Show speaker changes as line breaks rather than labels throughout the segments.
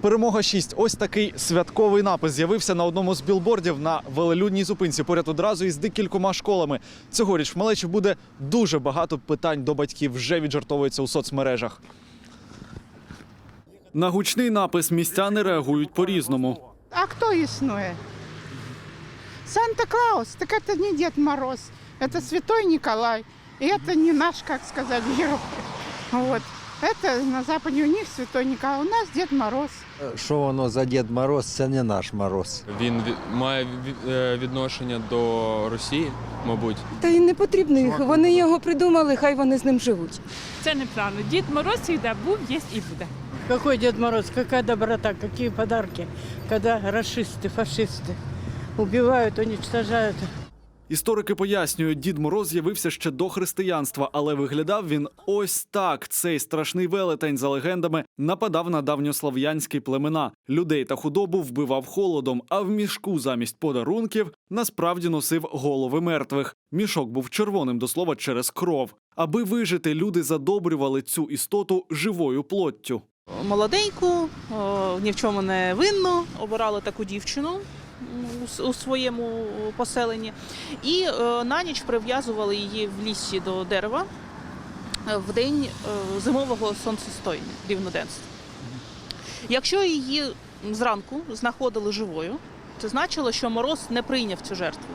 Перемога 6. Ось такий святковий напис з'явився на одному з білбордів на велелюдній зупинці. Поряд одразу із декількома школами. Цьогоріч в малечі буде дуже багато питань до батьків. Вже віджартовується у соцмережах. На гучний напис містяни реагують по-різному.
А кто иснует? Санта-Клаус, так это не Дед Мороз, это Святой Николай. И это не наш, как сказать, герой. Вот. Это на Западе у них Святой Николай, у нас Дед Мороз.
Що воно за Дід Мороз, це не наш Мороз.
Він ві- має ві- е, відношення до Росії, мабуть.
Та й не потрібно їх. Вони його придумали, хай вони з ним живуть.
Це неправильно. Дід Мороз завжди був, є і буде.
Какой Дед Мороз, какая доброта, какие подарки, когда расисты, фашисты убивают, уничтожают.
Історики пояснюють, Дід Мороз з'явився ще до християнства, але виглядав він ось так. Цей страшний велетень, за легендами, нападав на давньослав'янські племена. Людей та худобу вбивав холодом, а в мішку замість подарунків насправді носив голови мертвих. Мішок був червоним до слова через кров. Аби вижити, люди задобрювали цю істоту живою плоттю.
молоденьку, ні в чому не винну, обирали таку дівчину у своєму поселенні, і е, на ніч прив'язували її в лісі до дерева е, в день е, зимового сонцестояння, рівноденства. Якщо її зранку знаходили живою, це значило, що мороз не прийняв цю жертву.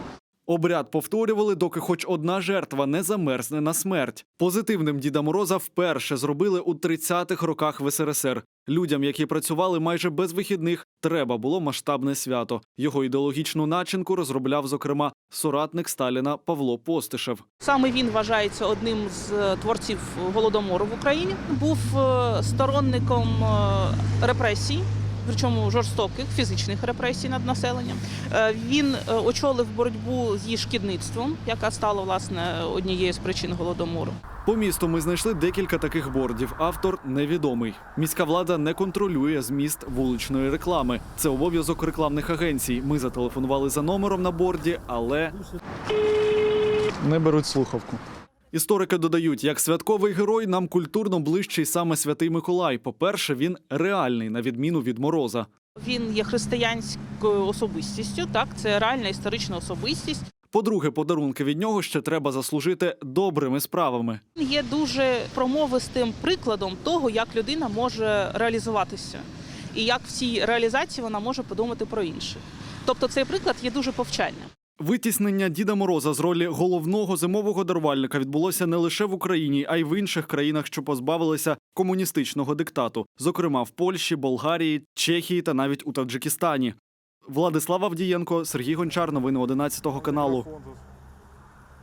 Обряд повторювали, доки хоч одна жертва не замерзне на смерть. Позитивним Діда Мороза вперше зробили у 30-х роках в СРСР. Людям, які працювали майже без вихідних, треба було масштабне свято. Його ідеологічну начинку розробляв, зокрема, соратник Сталіна Павло Постишев.
Саме він вважається одним з е, творців голодомору в Україні. Був е, сторонником е, репресій, причому жорстоких фізичних репресій над населенням. Е, Він е, очолив боротьбу з її шкідництвом, яка стала власне однією з причин голодомору.
По місту ми знайшли декілька таких бордів. Автор невідомий. Міська влада не контролює зміст вуличної реклами. Це обов'язок рекламних агенцій. Ми зателефонували за номером на борді, але не беруть слухавку. Історики додають, як святковий герой нам культурно ближчий саме святий Миколай. По-перше, він реальний, на відміну від мороза.
Він є християнською особистістю. Так, це реальна історична особистість.
По-друге, подарунки від нього ще треба заслужити добрими справами.
Він є дуже промовистим прикладом того, як людина може реалізуватися, і як в цій реалізації вона може подумати про інших. Тобто цей приклад є дуже повчальним.
Витіснення Діда Мороза з ролі головного зимового дарувальника відбулося не лише в Україні, а й в інших країнах, що позбавилися комуністичного диктату, зокрема в Польщі, Болгарії, Чехії та навіть у Таджикистані. Владислав Авдієнко, Сергій Гончар, новини 11 каналу.